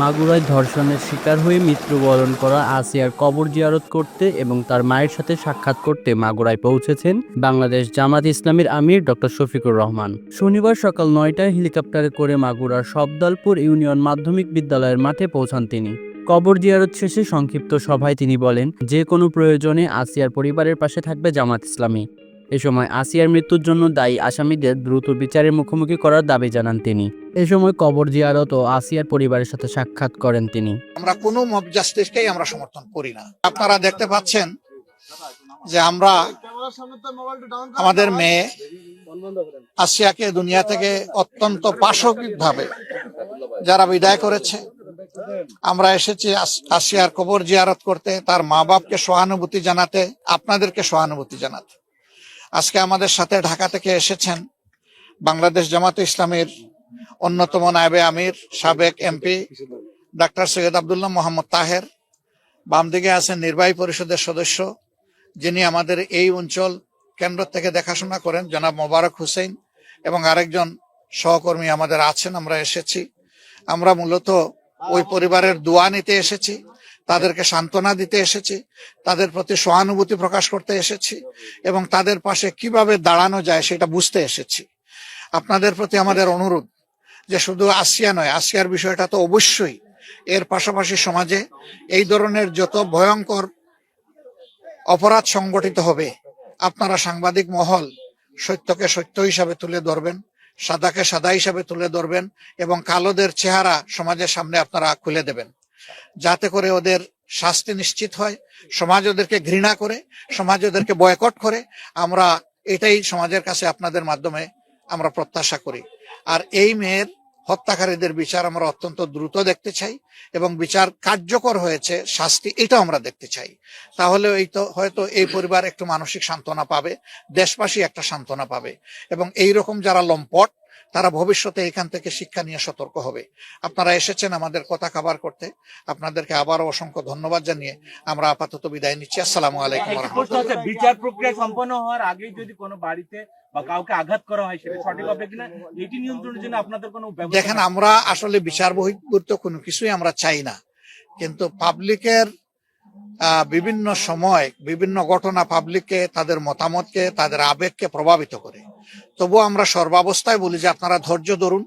মাগুরায় ধর্ষণের শিকার হয়ে মৃত্যুবরণ করা আসিয়ার কবর জিয়ারত করতে এবং তার মায়ের সাথে সাক্ষাৎ করতে মাগুরায় পৌঁছেছেন বাংলাদেশ জামাত ইসলামীর আমির ডক্টর শফিকুর রহমান। শনিবার সকাল নয়টায় হেলিকপ্টারে করে মাগুরার সবদলপুর ইউনিয়ন মাধ্যমিক বিদ্যালয়ের মাঠে পৌঁছান তিনি। কবর জিয়ারত শেষে সংক্ষিপ্ত সভায় তিনি বলেন, যে কোনো প্রয়োজনে আসিয়ার পরিবারের পাশে থাকবে জামাত ইসলামী। এ সময় আসিয়ার মৃত্যুর জন্য দায়ী আসামিদের দ্রুত বিচারের মুখোমুখি করার দাবি জানান তিনি। এ সময় কবর জিয়ারত ও আসিয়ার পরিবারের সাথে সাক্ষাৎ করেন তিনি। আমরা কোনো মব জাস্টিসকেই আমরা সমর্থন করি না। আপনারা দেখতে পাচ্ছেন যে আমরা আমাদের মেয়ে আসিয়াকে দুনিয়া থেকে অত্যন্ত পাশবিক ভাবে যারা বিদায় করেছে, আমরা এসেছি আস- আসিয়ার কবর জিয়ারত করতে, তার মা বাপকে সহানুভূতি জানাতে, আপনাদেরকে সহানুভূতি জানাতে। আজকে আমাদের সাথে ঢাকা থেকে এসেছেন বাংলাদেশ জামাত ইসলামের অন্যতম নায়েবে আমির, সাবেক এমপি ডাক্তার সৈয়দ আবদুল্লাহ মোহাম্মদ তাহের, বাম দিকে আছেন নির্বাহী পরিষদের সদস্য যিনি আমাদের এই অঞ্চল কেন্দ্র থেকে দেখাশোনা করেন, জনাব মোবারক হুসেন এবং আরেকজন সহকর্মী আমাদের আছেন, আমরা এসেছি। আমরা মূলত ওই পরিবারের দোয়া নিতে এসেছি। তাদেরকে সান্ত্বনা দিতে এসেছি, তাদের প্রতি সহানুভূতি প্রকাশ করতে এসেছি এবং তাদের পাশে কীভাবে দাঁড়ানো যায় সেটা বুঝতে এসেছি। আপনাদের প্রতি আমাদের অনুরোধ যে শুধু আসিয়া নয়, আসিয়ার বিষয়টা তো অবশ্যই এর পাশাপাশি সমাজে এই ধরনের যত ভয়ঙ্কর অপরাধ সংগঠিত হবে, আপনারা সাংবাদিক মহল সত্যকে সত্য হিসাবে তুলে ধরবেন, সাদাকে সাদা হিসাবে তুলে ধরবেন এবং কালোদের চেহারা সমাজের সামনে আপনারা খুলে দেবেন। যাতে করে ওদের শাস্তি নিশ্চিত হয়, সমাজ ওদেরকে ঘৃণা করে, সমাজ ওদেরকে বয়কট করে, আমরা এটাই সমাজের কাছে আপনাদের মাধ্যমে আমরা প্রত্যাশা করি। আর এই মেয়ের হত্যাকারীদের বিচার আমরা অত্যন্ত দ্রুত দেখতে চাই এবং বিচার কার্যকর হয়েছে, শাস্তি এটা আমরা দেখতে চাই। তাহলে এই তো, হয়তো এই পরিবার একটু মানসিক সান্ত্বনা পাবে, দেশবাসী একটা সান্ত্বনা পাবে। এবং এই রকম যারা লম্পট তারা ভবিষ্যতে এখান থেকে শিক্ষা নিয়ে সতর্ক হবে। আপনারা এসেছেন আমাদের কথা খাবার করতে। আপনাদেরকে আবারও অসংখ্য ধন্যবাদ জানিয়ে আমরা আপাতত বিদায় নিচ্ছি। আসসালামু আলাইকুম বিচার প্রক্রিয়া সম্পন্ন হওয়ার আগেই যদি কোনো বাড়িতে বা কাউকে আঘাত করা হয় সেটা সঠিক হবে কিনা এটি নিয়ন্ত্রণের জন্য আপনাদের কোনো দেখেন আমরা আসলে বিচার বহির্ভূত কোনো কিছুই আমরা চাই না। কিন্তু পাবলিকের আহ, বিভিন্ন সময় বিভিন্ন ঘটনা পাবলিককে তাদের মতামতকে তাদের আবেগকে প্রভাবিত করে। তবুও আমরা সর্বাবস্থায় বলি যে আপনারা ধৈর্য ধরুন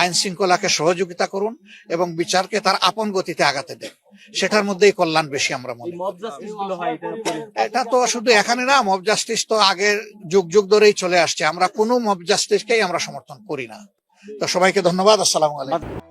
আইন শৃঙ্খলাকে সহযোগিতা করুন এবং বিচারকে তার আপন গতিতে আগাতে দেন। সেটার মধ্যেই কল্যাণ বেশি আমরা মনে এটা তো শুধু এখানে না মব জাস্টিস তো আগের যুগ যুগ ধরেই চলে আসছে। আমরা কোনো মব জাস্টিসকেই আমরা সমর্থন করি না। তো সবাইকে ধন্যবাদ আসসালামু আলাইকুম।